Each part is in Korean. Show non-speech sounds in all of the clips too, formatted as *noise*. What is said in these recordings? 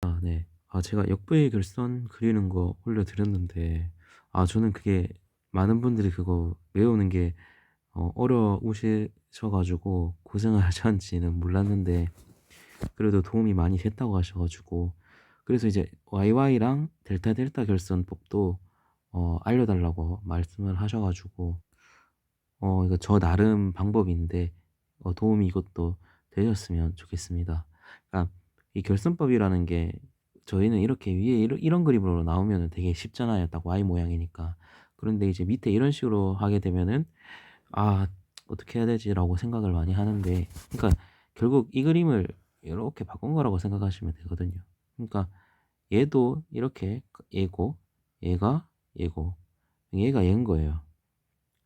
아 네. 아 제가 역부의 결선 그리는 거 올려드렸는데 아 저는 그게 많은 분들이 그거 외우는 게 어 어려우시셔 가지고 고생을 *laughs* 하셨는지는 몰랐는데 그래도 도움이 많이 됐다고 하셔 가지고 그래서 이제 YY랑 델타 델타 결선법도 어 알려 달라고 말씀을 하셔 가지고 어 이거 저 나름 방법인데 어 도움이 이것도 되셨으면 좋겠습니다. 그러니까 이 결선법이라는 게 저희는 이렇게 위에 이런 이런 그림으로 나오면은 되게 쉽잖아요. 딱 Y 모양이니까. 그런데 이제 밑에 이런 식으로 하게 되면은 '아 어떻게 해야 되지?'라고 생각을 많이 하는데 그러니까 결국 이 그림을 요렇게 바꾼 거라고 생각하시면 되거든요. 그러니까 얘도 이렇게 얘고 얘가 얘고 얘가 얘인 거예요.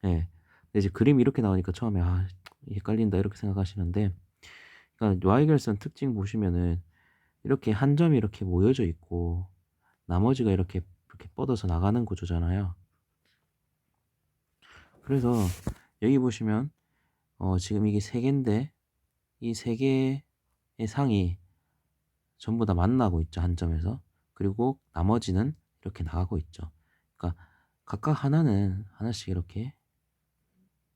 예. 근데 이제 그림이 이렇게 나오니까 처음에 '아 헷갈린다.' 이렇게 생각하시는데 그러니까 Y 결선 특징 보시면은 이렇게 한 점이 이렇게 모여져 있고 나머지가 이렇게 이렇게 뻗어서 나가는 구조잖아요. 그래서 여기 보시면 어 지금 이게 3 개인데 이3 개의 상이 전부 다 만나고 있죠, 한 점에서. 그리고 나머지는 이렇게 나가고 있죠. 그러니까 각각 하나는 하나씩 이렇게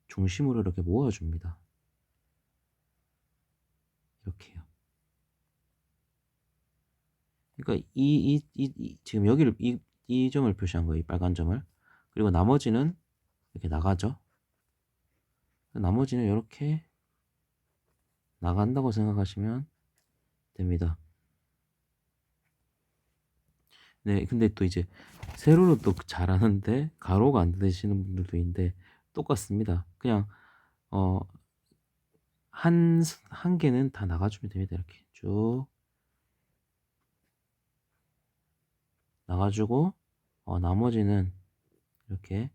중심으로 이렇게 모아 줍니다. 이렇게요. 그러니까 이이이 이 지금 여기를 이 이 점을 표시한 거예요, 이 빨간 점을. 그리고 나머지는 이렇게 나가죠. 나머지는 요렇게 나간다고 생각하시면 됩니다. 네. 근데 또 이제 세로로 또 잘하는데 가로가 안 되시는 분들도 있는데 똑같습니다. 그냥 어한스한 개는 다 나가 주면 됩니다. 이렇게 쭉 나가 주고 어 나머지는 이렇게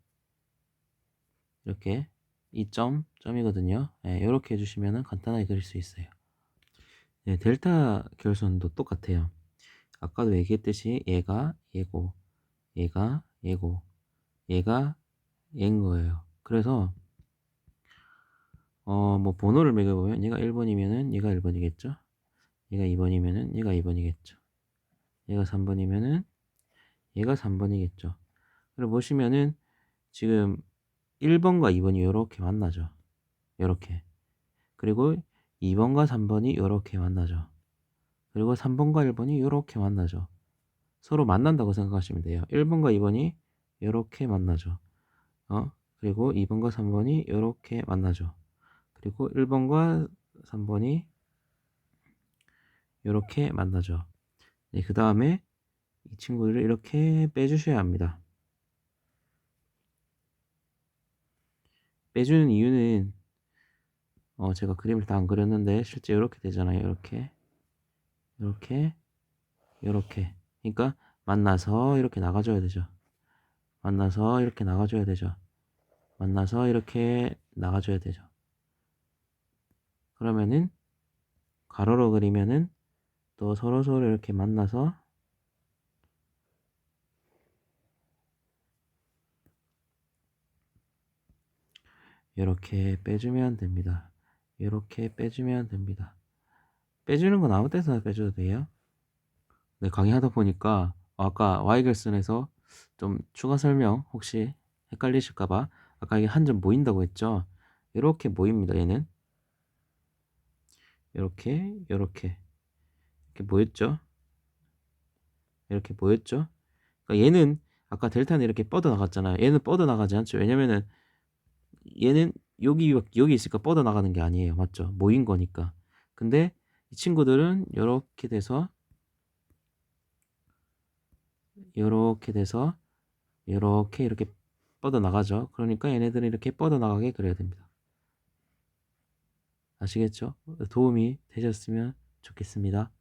이렇게 이 점, 점이거든요. 예 요렇게 해 주시면은 간단하게 그릴 수 있어요. 네 델타 결선도 똑같아요. 아까도 얘기했듯이 얘가 얘고 얘가 얘고 얘가 얘인 거예요. 그래서 어 뭐 번호를 매겨 보면 얘가 1 번이면은 얘가 1 번이겠죠. 얘가 2 번이면은 얘가 2 번이겠죠. 얘가 3 번이면은 얘가 3 번이겠죠. 그리고 보시면은 지금 1 번과 2 번이 요렇게 만나죠. 요렇게. 그리고 2 번과 3 번이 요렇게 만나죠. 그리고 3 번과 1 번이 요렇게 만나죠. 서로 만난다고 생각하시면 돼요. 1 번과 2 번이 요렇게 만나죠. 어 그리고 2 번과 3 번이 요렇게 만나죠. 그리고 1 번과 3 번이 요렇게 만나죠. 네 그 다음에 이 친구들을 이렇게 빼 주셔야 합니다. 빼주는 이유는 어 제가 그림을 다 안 그렸는데 실제 요렇게 되잖아요. 요렇게. 요렇게. 요렇게. 그러니까 만나서 이렇게 나가 줘야 되죠. 만나서 이렇게 나가 줘야 되죠. 만나서 이렇게 나가 줘야 되죠. 그러면은 가로로 그리면은 또 서로서로 이렇게 만나서 요렇게 빼 주면 됩니다. 요렇게 빼 주면 됩니다. 빼 주는 건 아무 때서나 빼 줘도 돼요. 네 강의하다 보니까 아까 Y 결선에서 좀 추가 설명 혹시 헷갈리실까 봐 아까 이게 한 점 모인다고 했죠. 요렇게 모입니다, 얘는. 요렇게, 요렇게. 이렇게 모였죠. 이렇게 모였죠. 그러니까 얘는 아까 델타는 이렇게 뻗어 나갔잖아요. 얘는 뻗어 나가지 않죠. 왜냐면은 얘는 여기 여기 있으니까 뻗어 나가는 게 아니에요. 맞죠? 모인 거니까. 근데 이 친구들은 요렇게 돼서 요렇게 돼서 요렇게 이렇게 뻗어 나가죠. 그러니까 얘네들은 이렇게 뻗어 나가게 그려야 됩니다. 아시겠죠? 도움이 되셨으면 좋겠습니다.